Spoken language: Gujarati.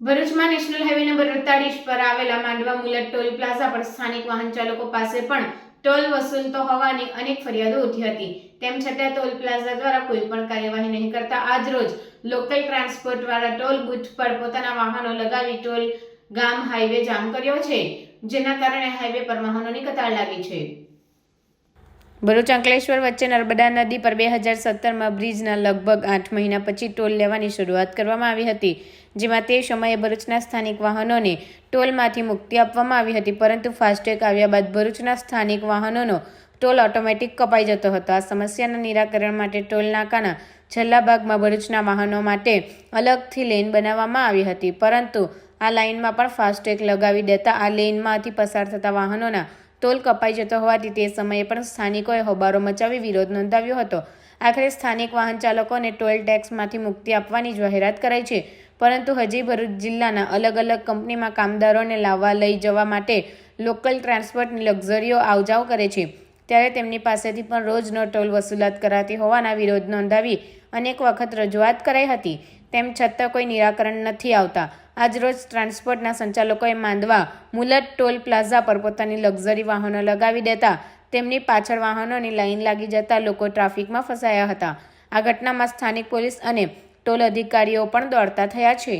ભરૂચમાં નેશનલ હાઈવે નંબર અડતાલીસ પર આવેલા માંડવા મુલર ટોલ પ્લાઝા પર સ્થાનિક વાહન ચાલકો પાસે પણ ટોલ વસૂલતો હોવાની અનેક ફરિયાદો ઉઠી હતી. તેમ છતાં ટોલ પ્લાઝા દ્વારા કોઈ પણ કાર્યવાહી નહીં કરતા આજરોજ લોકલ ટ્રાન્સપોર્ટ વાળા ટોલ બુથ પર પોતાના વાહનો લગાવી ટોલ ગામ હાઈવે જામ કર્યો છે, જેના કારણે હાઈવે પર વાહનોની કતાર લાગી છે. ભરૂચ અંકલેશ્વર વચ્ચે નર્મદા નદી પર બે હજાર સત્તરમાં બ્રિજના લગભગ આઠ મહિના પછી ટોલ લેવાની શરૂઆત કરવામાં આવી હતી, જેમાં તે સમયે ભરૂચના સ્થાનિક વાહનોને ટોલમાંથી મુક્તિ આપવામાં આવી હતી, પરંતુ ફાસ્ટેગ આવ્યા બાદ ભરૂચના સ્થાનિક વાહનોનો ટોલ ઓટોમેટિક કપાઈ જતો હતો. આ સમસ્યાના નિરાકરણ માટે ટોલ નાકાના છેલ્લા ભાગમાં ભરૂચના વાહનો માટે અલગથી લેન બનાવવામાં આવી હતી, પરંતુ આ લાઇનમાં પણ ફાસ્ટેગ લગાવી દેતા આ લેનમાંથી પસાર થતા વાહનોના ટોલ કપાઈ જતો હોવાથી તે સમયે પણ સ્થાનિકોએ હોબારો મચાવી વિરોધ નોંધાવ્યો હતો. આખરે સ્થાનિક વાહન ચાલકોને ટોલ ટેક્સમાંથી મુક્તિ આપવાની જાહેરાત કરાઈ છે. પરંતુ હજી ભરૂચ જિલ્લાના અલગ અલગ કંપનીમાં કામદારોને લાવવા લઈ જવા માટે લોકલ ટ્રાન્સપોર્ટની લક્ઝરીઓ આવજાવ કરે છે. ત્યારે તેમની પાસેથી પણ રોજનો ટોલ વસૂલાત કરાતી હોવાના વિરોધ નોંધાવી અનેક વખત રજૂઆત કરાઈ હતી. તેમ છતાં કોઈ નિરાકરણ નથી આવતા. આજરોજ ટ્રાન્સપોર્ટના સંચાલકોએ માંદવા મુલત ટોલ પ્લાઝા પર પોતાની લક્ઝરી વાહનો લગાવી દેતા તેમની પાછળ વાહનોની લાઇન લાગી જતા લોકો ટ્રાફિકમાં ફસાયા હતા. આ ઘટનામાં સ્થાનિક પોલીસ અને ટોલ અધિકારીઓ પણ દોડતા થયા છે.